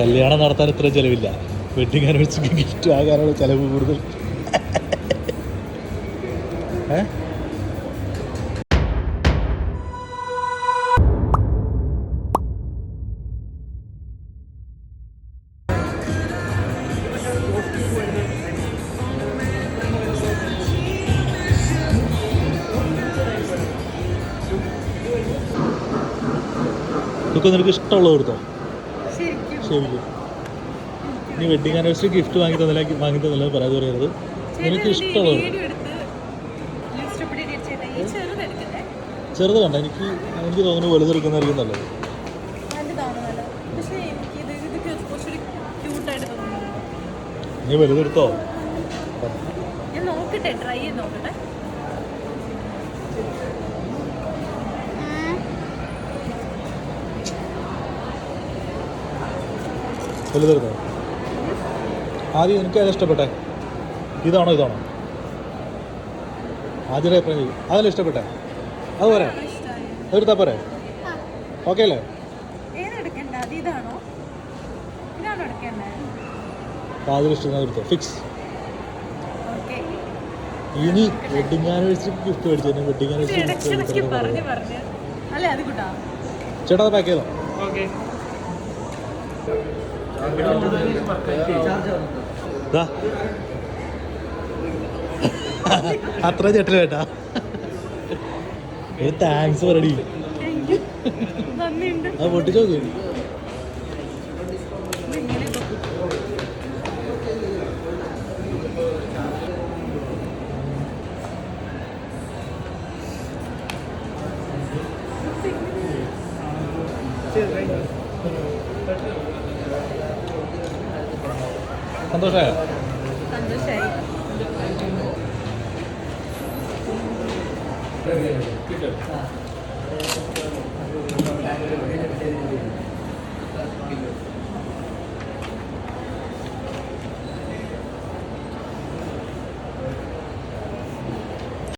കല്യാണം നടത്താൻ ഇത്ര ചിലവില്ല. വെഡിങ് ആനിവേഴ്സറിക്ക് ഗിഫ്റ്റ് വാങ്ങാനുള്ള ചിലവ് കൂടുതൽ. നിനക്ക് ഇഷ്ടമുള്ളത് കൊടുത്തോ ശരിക്കും നീ വെഡിങ് ആനിവേഴ്സറി ഗിഫ്റ്റ് വാങ്ങി തന്നില്ല വാങ്ങി തന്നില്ല പരാതി പറയരുത് നിനക്ക് ഇഷ്ടമുള്ളത്? ചെറുതെടുക്കട്ടെ ചെറുത് വേണ്ട എനിക്ക് എനിക്ക് തോന്നുന്നു വലുതെടുക്കുന്നതായിരിക്കും നല്ലത്. നീ വലുതെടുത്തോ? നോക്കട്ടെ ട്രൈ ചെയ്ത് നോക്കട്ടെ. വലുതെടുത്തോ. ആദ്യം എനിക്ക് അത് ഇഷ്ടപ്പെട്ടെ. ഇതാണോ ഇതാണോ? ആദ്യം അഭിപ്രായം അതല്ല ഇഷ്ടപ്പെട്ടെ? അത് പോരെ. അതെടുത്താൽ പോരെ. ഓക്കെ അല്ലേ? ആദ്യം ഇഷ്ടം എടുത്തോ. ഫിക്സ് ഓക്കെ ഇനി വെഡിങ് ആനിവേഴ്സറി ഗിഫ്റ്റ് മേടിച്ചു? വെഡിങ് ആനിവേഴ്സറി ചേട്ടാ അത് പാക്ക് ചെയ്തോ? ഓക്കെ. അത്ര ചേട്ടൻ കേട്ടാ. ഒരു താങ്ക്സ് പറടി ആ പൊട്ടിച്ചോ Thank അത് സന്തോഷമായോ സന്തോഷമായി